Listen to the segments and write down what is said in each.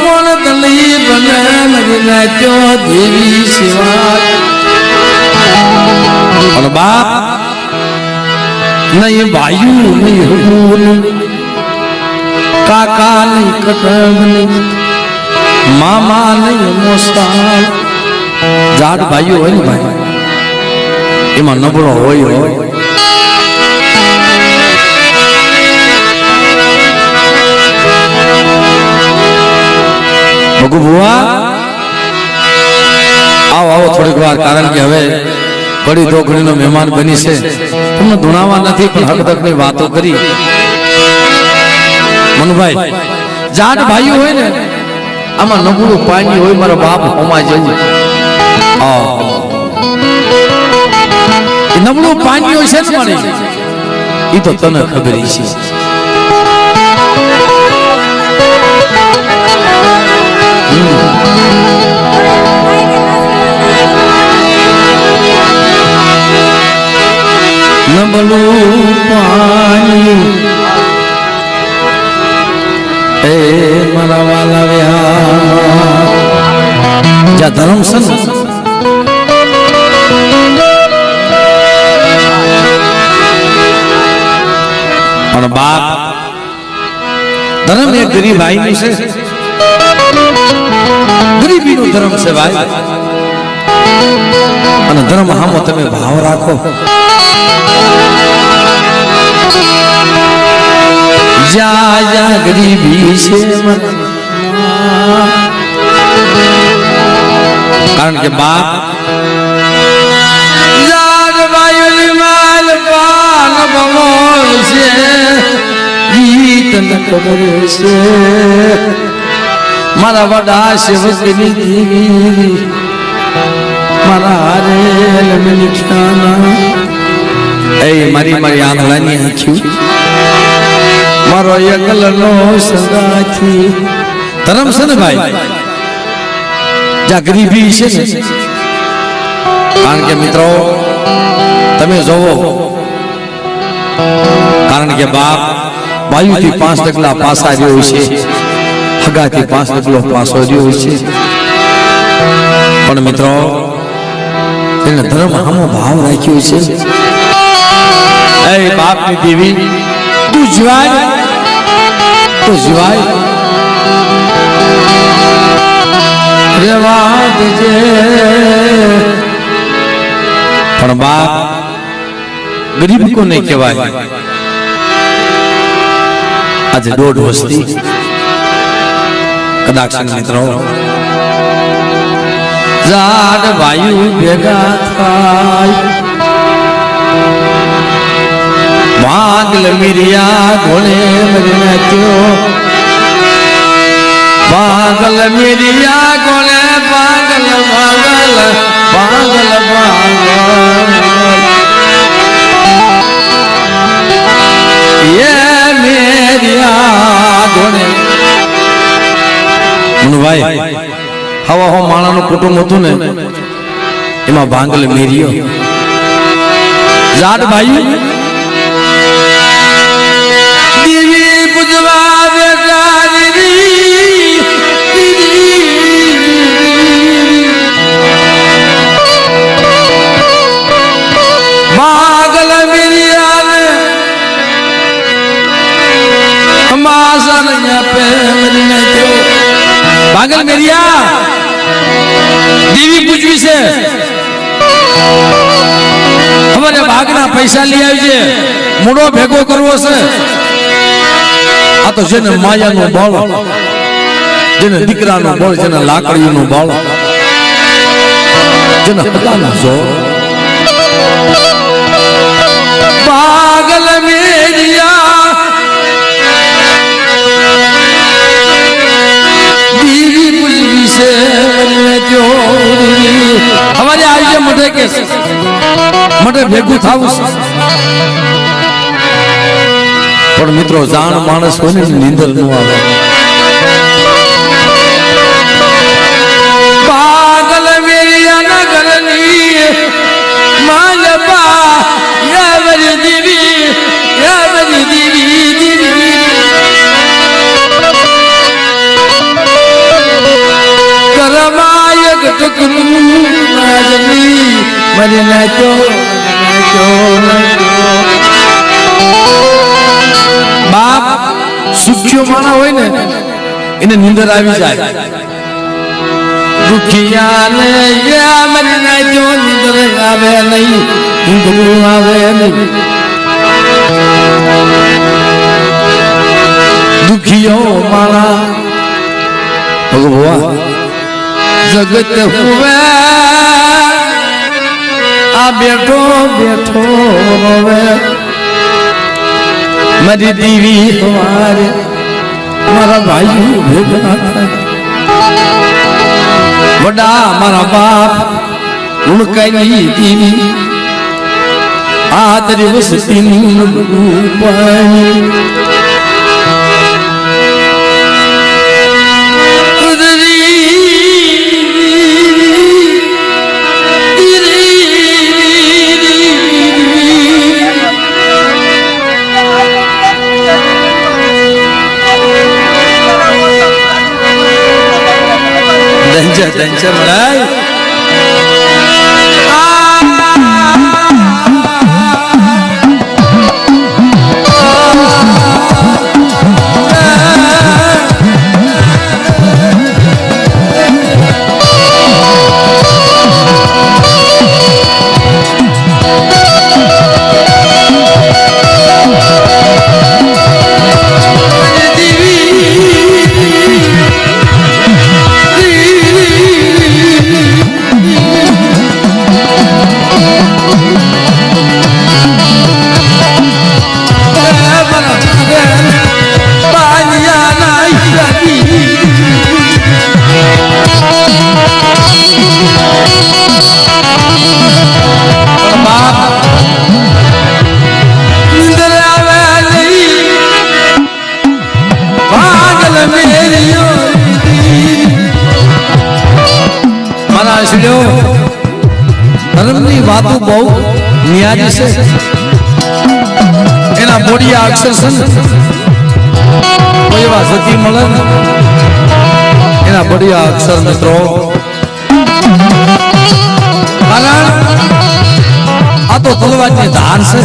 કોણ દલી બને મરી નાખ્યો દેવી સિવાય બાપ નહીં વાયુ નહીં હગું કાકા નહીં કટમ નહીં મામા નહીં મોસા જાત ભાઈઓ હોય ને ભાઈ એમાં નબળો હોય હોય ભગુ ભુવા આવો આવો થોડીક વાર કારણ કે હવે ઘડી દો મહેમાન બની છે તમને ધુણાવા નથી, પણ હકદકની વાતો કરી. મનુભાઈ, જાટ ભાઈઓ હોય ને, આમાં નબળું પાણી હોય, મારો બાપ હોમા જેવું. નબળું પાણી હોય છે ને મારી? એ તો તને ખબર છે. નબળું પાણી એ મારા વાલા ધર્મ છે પણ બાપ, ધર્મ એ ગરીબ ભાઈ છે. ગરીબી નું ધર્મ છે ભાઈ. અને ધર્મ હામો તમે ભાવ રાખો. જ્યાં જ્યાં ગરીબી છે. કારણ કે બાપ મારા વડા સેવકની દીવી મારા હારે મિલિક્ષાના એ મારી મારી આંગળાની આંખ્યું મારો એકલનો સગાથી. ધરમ છે ને ભાઈ? જ્યાં ગરીબી છે ને? કારણ કે મિત્રો, તમે જોવો. કારણ કે બાપ વાયુથી પાંચ ડગલા પાસા રહ્યો છે. હગાથી પાંચ ડગલો પાસો રહ્યો છે. પણ મિત્રો, એને ધર્મ હામો ભાવ રાખ્યો છે. એ બાપની દેવી. તું જીવાય. તું જીવાય. રેવા દેજે. પણ બાપ ગરીબ કોને કહેવાય. આજે દોઢ વસ્તી કદાચ મિત્રો ઝાડ વાયુ ભેગા થાય. વાગલ મિરિયા ઘોડે મરી પાગલ મિરિયા ઘોડે પાગલ પાગલ પાગલ પાગલ એ મેરિયા ઘોડે ભાઈ હવા હો માણાનું કુટુંબ હતું ને, એમાં ભાંગલ મેરિયો. જાટ ભાઈ પાગલ મેરિયા, દેવી પૂજવી છે. અમારે ભાગના પૈસા લઈ આવજે. મૂડો ભેગો કરવો છે. આ તો જેને માયાનો બળ, જેને દીકરાનું બળ, જેને લાકડીનું બળ, જેને હતાનું જોર. છે અમારે આવી મઢે કે મઢે ભેગું થવું છે. પણ મિત્રો જાણ માણસ કોને નીંદરનું આવે. નિંદર આવી જાય. દુખિયાને યા મને નાચો નિંદર આવે નહીં નિંદર આવે નહીં. દુખિયો માણા ભગવાન, જગત હુવે. આ બેઠો બેઠો હવે મારી દીવી હવારે મારા ભાઈ વેદના થાય વડા મારા બાપ ઉણકાઈ દીવી આ તરી તીન પાણી त्यांच्या त्यांच्या મારા ધર્મની વાતો બહુ નિયારી છે. એના બોડિયા અક્ષર છે એવા સતી મળે એના બોડિયા અક્ષર મિત્રો. આ તો તલવારની ધાર છે.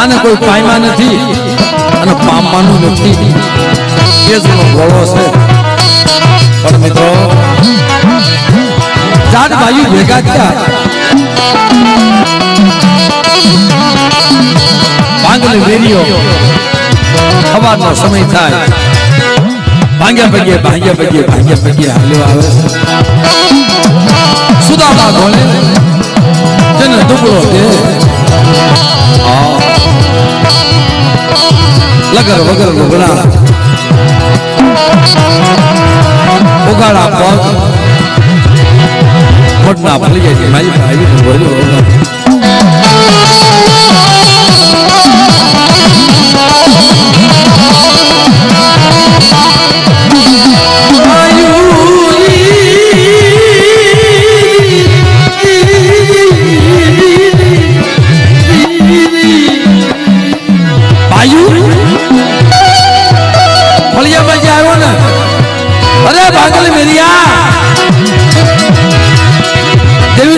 આને કોઈ પાયમાં નથી અને પામવાનું નથી. એ જ ગોળો છે. પણ મિત્રો ચાર ભાઈઓ ભેગા થયા. પાંગલે વેરીઓ સવારનો સમય થાય. ભાંગ્યા પગે ભાંગ્યા પગે ભાંગ્યા પગે હાલ્યો આવે સુદામા ગોળે જેને ટુકડો દે લગર વગર લુગડા ઉગાડા પગ મોટના ભૂલી જાય છે. મારી ભાઈ બોલ્યો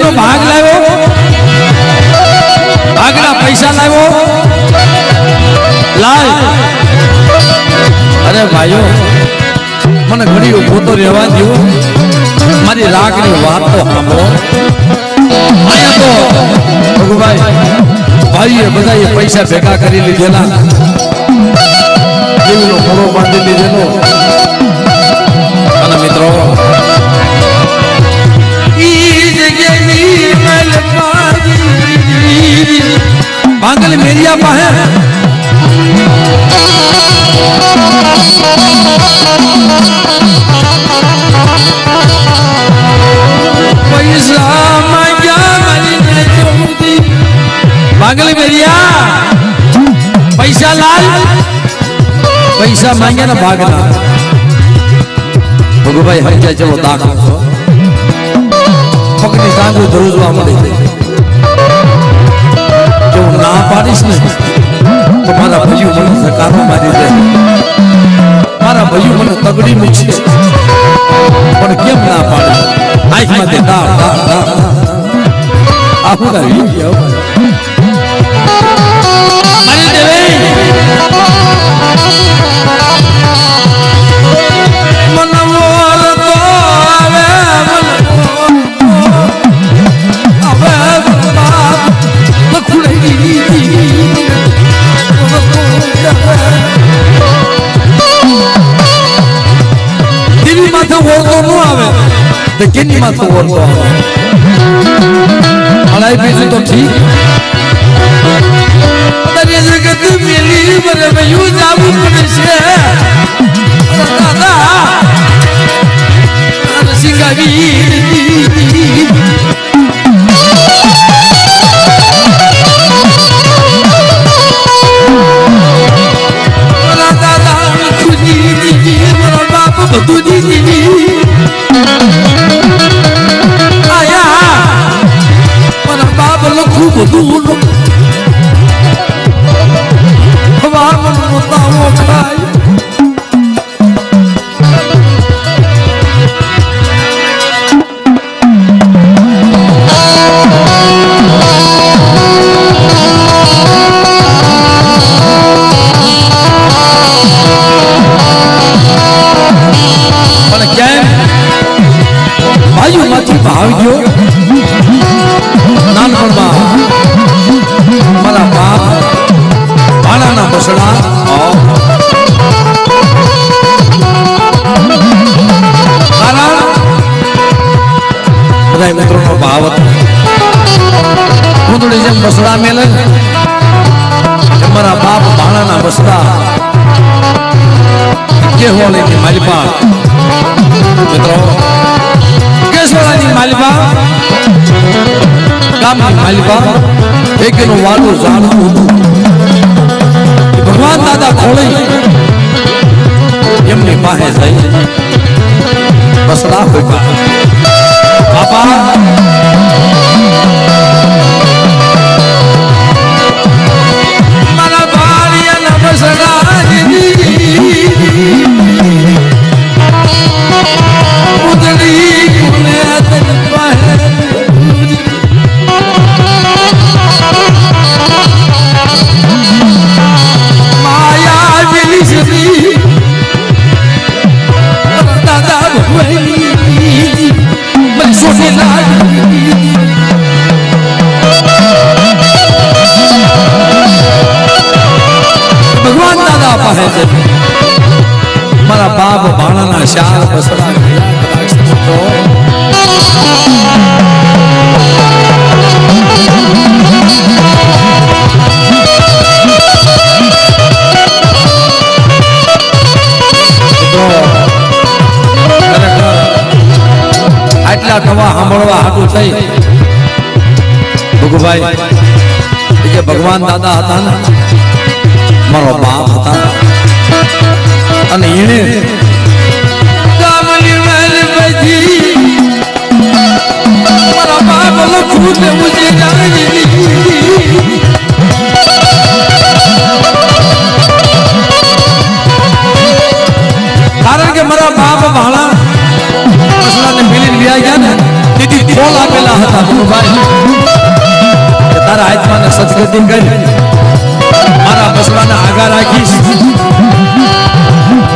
દેવીનો ભાગ લાવ્યો? ભાગના પૈસા લાવ્યો? લાય અરે ભાઈઓ, મને ઘડી ઊભો તો રહેવા દો મારી રાગની વાતો સાંભળો. અહીંયા તો ભગુભાઈ ભાઈએ બધાએ પૈસા ભેગા કરી લીધેલા. દેવીનો ઘોડો બાંધી લીધેલો. ભાંગલ મેરિયા પાસે ભાંગલ મેરિયા પૈસા લાલ પૈસા માંગ્યા ને ભાગના ભગુભાઈ હરિજા જેવો દાખલો પગની ટાંગુ ધ્રુજવા મળી ના પાડીશ ને. તો મારા ભાઈઓ મને ધકારો મારી દે મારા ભાઈઓ મને તગડી મૂકશે પણ કેમ ના પાડે? આંખમાંથી દાળ દાળ દાળ આવું ના વી ગયો મારી દેવે. તો કેની માથે ઓળતો આવે હલાઈ પીશું તો એકેનું વાલું સાંભળવા હાટું થઈ. ભગુભાઈ કે ભગવાન દાદા હતા ને, મારો બાપ હતા. અને એને મારા બાપ લખું ને મુજે જાણી કારણ કે મારા બાપ ભાણા કસલાને મિલી લઈ ગયા ને હતા ગુરુભાઈ તારા હાથમાં સંસ્કૃતિ કરી. મારા બસડાને આગા રાખીશ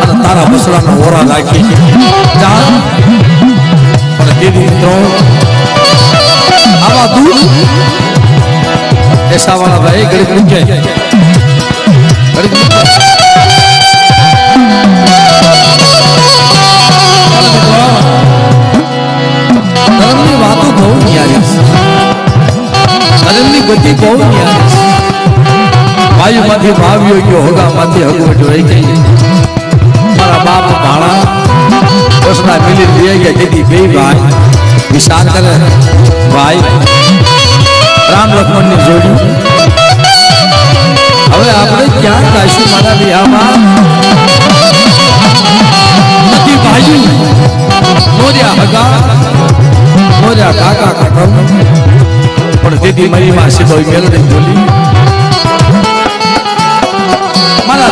અને તારા બસડાનો ઓરા રાખી ચાલ પણ દીદી મિત્રો આવા દૂર એસાવાળા ભાઈ ગરીબ મૂકે ગરીબ ગતિ બહુ વાયુમાંથી ભાવ્યો ગયો, હોગામાંથી હગવટ રહી ગઈ. મારા બાપ ભાણા દસના મિલી લઈ ગયા જેથી બે ભાઈ, વિશાલ કરે ભાઈ, રામ લક્ષ્મણને જોડ્યું હવે આપણે ક્યાં ગાઈશું મારા વિહામાં નથી ભાઈ. મોર્યા હગા, મોર્યા કાકા કાકા બોલે આ મારી માસી મારા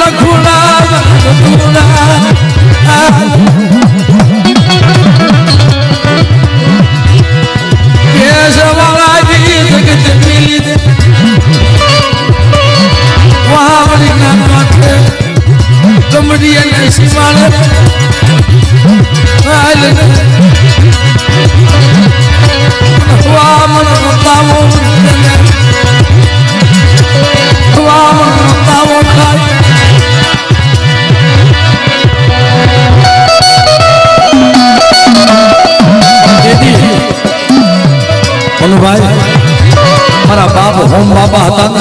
લખુડા લખુડા કેશવાળા ગીત ગીત મિલી દે વાવડી ના માથે કમડી અને સીમાડે હાલ મનુભાઈ મારા બાપ હોમ બાબા હતા ને.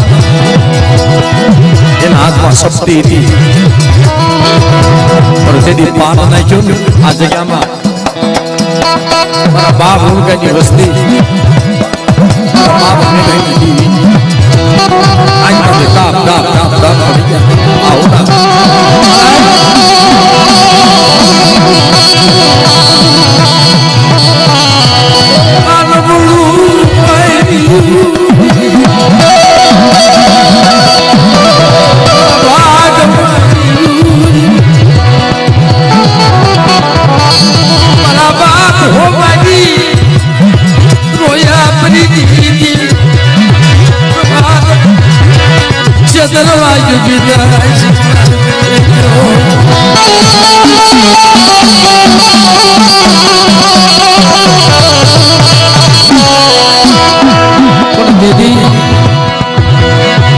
એના શક્તિ હતી. પણ નાખ્યો આ જગ્યામાં બાપ ઉનકાની વસ્તી. બાપ મેઘાની દીવી આજમાંથી તાપ તાપ તાપ તાપ પડી ગયા. આવું ના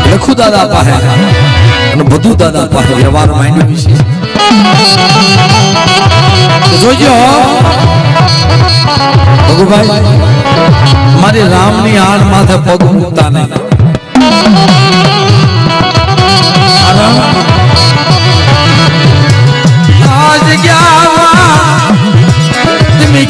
લખુ દાદા પાસે અને બધું દાદા પાસે વ્યવહાર છે તો જોજો મારી રામની આડ માથે પગ મૂકતા નહીં.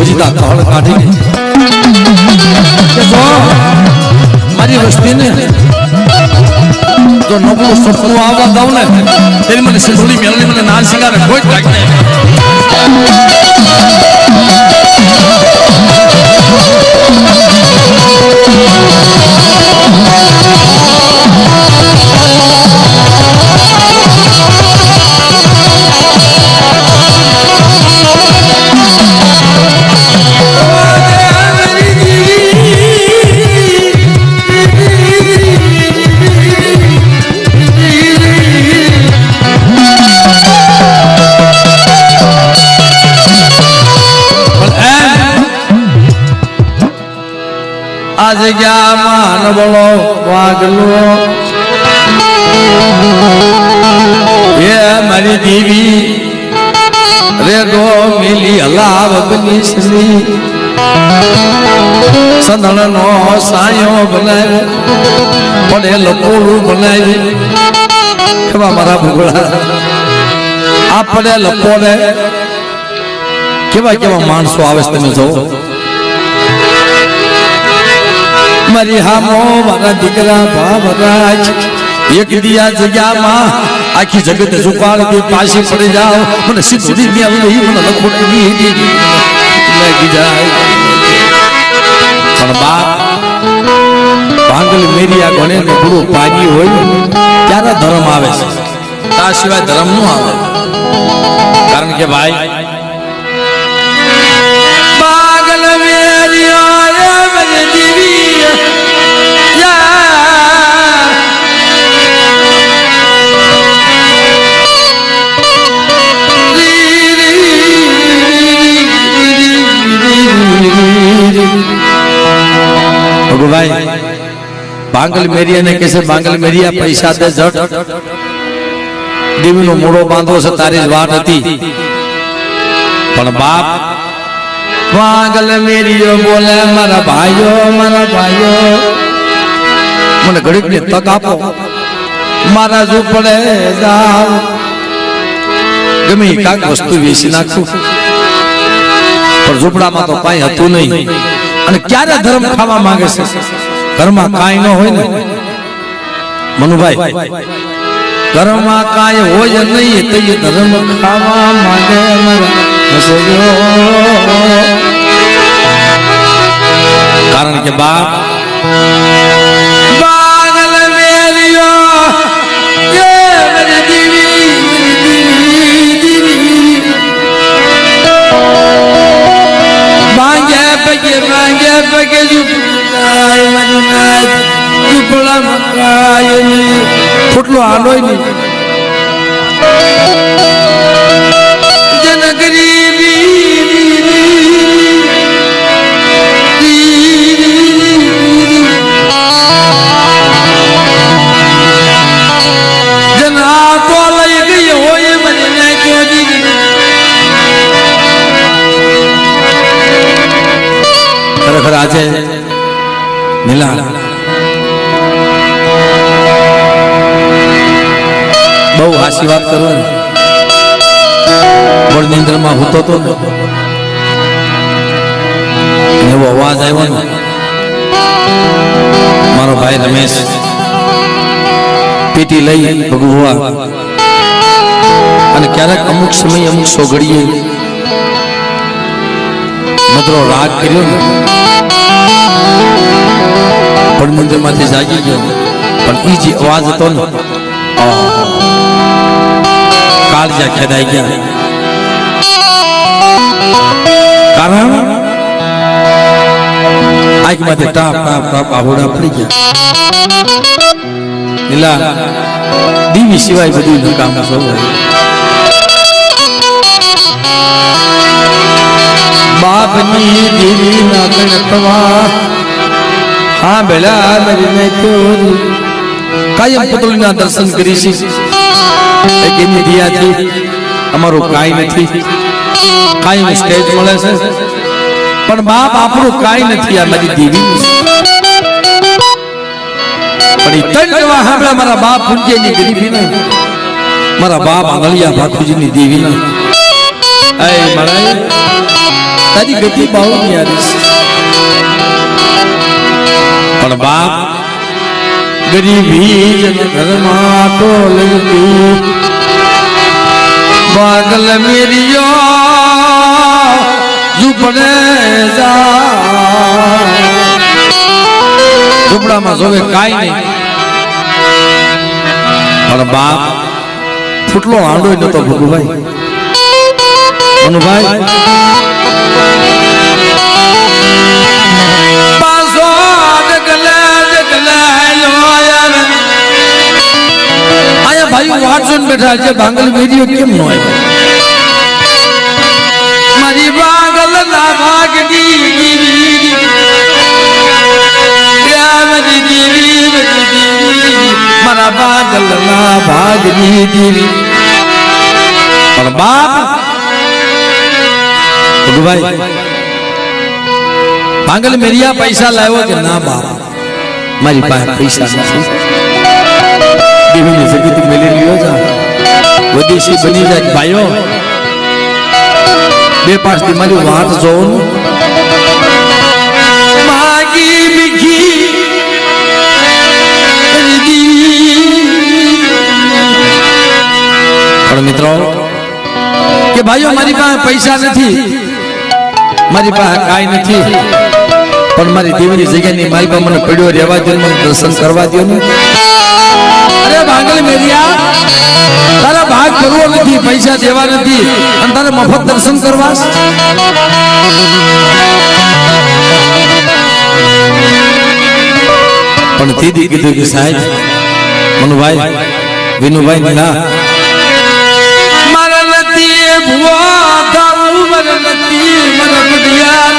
હોમની તળ કાઢીને મારી વસ્તીને જો નબળું સપનું આવવા દઉં ને તેની મને સિંધુની મેળવી મને નાન સિંગારે કોઈ જ લાગે આ જગ્યામાં નબળો વાગલો એ મારી દેવી રેગો મિલી હલાવ બની શ્રી સંદળ નો સાયો બનાવ્યો પડેલ પોળું બનાવી. એવા મારા ભૂગોળા. આ પડેલ કેવા કેવા માણસો આવે છે તમે જોવો મારી હામો મારા દીકરા ભાવરાજ એક દિયા જગ્યામાં આખી જગત ઝુકાળતી પાછી પડી જાઓ મને સીધી મેળવી મને લખોડી દીધી લાગી જાય પણ બાપ ભાંગલ મેરિયા ગણે ને ગુરુ પાજી હોય ને ત્યારે ધર્મ આવે છે તા સિવાય ધર્મનું આવે કારણ કે ભાઈ પાગલ મેરિયા ભગુભાઈ બાંગલ મેરિયા ને કહેશે બાંગલ મેરિયા પૈસા દે જટ દીવનો મોડો બાંધો છે, તારી જ વાટ હતી. પણ બાપ પાગલ મેરીઓ બોલે, મારા ભાઈઓ મારા ભાઈઓ, મને ઘડીકની તક આપો. મારા ઝૂંપડે જાઓ ગમે કાંક વસ્તુ વેચી નાખું. પણ ઝૂંપડામાં તો કાંઈ હતું નહીં. અને ક્યારે ધર્મ ખાવા માંગે છે? ઘરમાં કાંઈ ન હોય ને? મનુભાઈ, ઘરમાં કાંઈ હોય નહીં તો ધર્મ ખાવા માંગે મારા. કારણ કે બાપ ફૂટલો મેલિયો એ બહુ વાત કરું ને. બળ નિંદ્રમાં હોતો તો એવો અવાજ આવ્યો ને. મારો ભાઈ રમેશ. પેટી લઈ ભગવા. અને ક્યારેક અમુક સમય અમુક સોગડીએ મધરો રાગ કર્યો ને. પણ મંદિરમાંથી જાગી ગયો. પણ એ જે અવાજ હતો ને આહ, કાળજા ખેદાઈ ગયા. કારણ? આંખમાંથી ટાપ ટાપ ટાપ આહોડા પડી ગયા. નીલા દીવી સિવાય બધું નકામ સૌ બાપની દેવી ના ગણતવા હા બેલા મરીને ચોરી. કાયમ પુતળીના દર્શન કરીશી. અમારું કાંઈ નથી. કાંઈ સ્ટેજ મળે છે. પણ બાપ આપણું કાંઈ નથી આ મારી દેવી. પણ એ ત્રણ જવા હાંભળા મારા બાપ પૂજ્યની ગરીબી ને મારા બાપ આંગળિયા ભાખુજીની દેવી ને એ મારા, તારી ગતિ બહુ ન્યારી પણ બાપ ગરીબી જન ઘરમાં તો લગતી બાગલ મેરિયો, ઝૂંપડે જા ઝૂંપડામાં જોવે કાંઈ નહીં. પણ બાપ ફૂટલો આંડો નતો ભગુભાઈ. મનુભાઈ આયા ભાઈઓ વાટસન બેઠા છે ભાંગલ વેરીઓ કેમ નો આવ્યો મારી ભાંગલ ના ભાગની દીવી મારી દેવી મારી દેવી મારા ભાંગલ ના ભાગની દેવી પણ બાપ ભગવાઈ ભાંગલ મેરિયા પૈસા લાવ્યો કે ના બાપ મારી પાસે પૈસા નથી દેવીની જગત મેલી લ્યો જા. વદેશી બની જાય ભાઈઓ? બે પાંચ દી મારી વાત જોઉં માગી મીઠી પણ મિત્રો કે ભાઈઓ મારી પાસે પૈસા નથી. મારી પાસે કાંઈ નથી. પણ મારી દેવીની જગ્યાની મારી પાસે મને પડ્યો રહેવા દો મને દર્શન કરવા દો ને. અરે ભાંગલ મેરિયા. તારા ભાગ કરવો નથી પૈસા દેવા નથી. અને તારે મફત દર્શન કરવા? પણ દીદી કીધું કે સાહેબ મનુભાઈ વિનુભાઈ ના. મારા નથી ભુવા તારું મારા નથી મારા બડિયા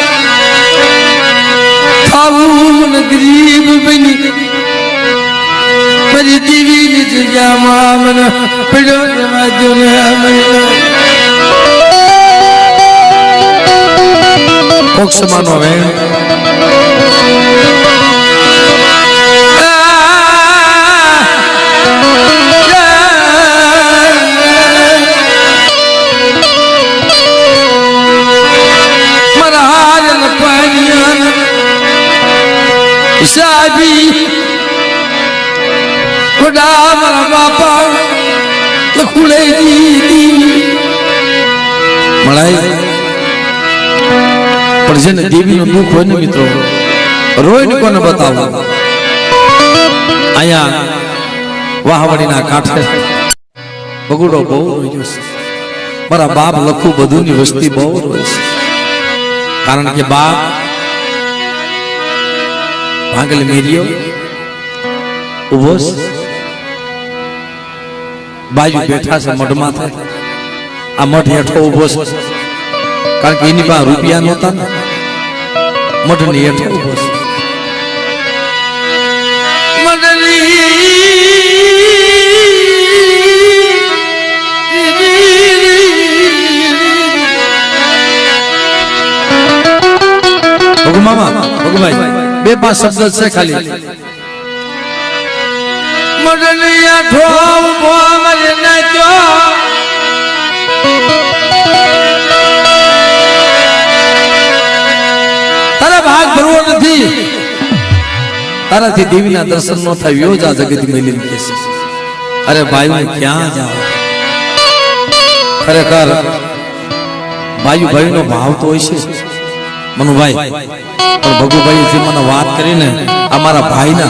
ખાવું ગરીબ બની મારી દીવીની જગ્યામાં મને પીડ મળ્યો. જવા દો ને મોક્ષમાનો વેણ સાબી ખોડા મારા બાપા લખુડે દીદી. બગુડો બહુ રોયો છે. બાપ લખું બધુંની વસ્તી બહુ રોય છે. કારણ કે બાપ ભાગલ મેર્યો ઊભો છે. બાજુ બેઠા છે મઢમાં આ મઢ હેઠો ઊભો છે કારણ કે એની પાસે રૂપિયા નહોતા ને મઢની હેઠો ઊભો છે ભગુ મામા બે પાંચ શબ્દ છે ખાલી ભાગ ભરવો નથી. તારાથી દેવીના દર્શન નો થાય જ આ જગત મેલી છે અરે ભાઈ હું ક્યાં જાવ ખરેખર ભાઈ ભાઈ નો ભાવ તો હોય છે. મનુભાઈ, પણ ભગુભાઈ જે મને વાત કરીને અમારા ભાઈના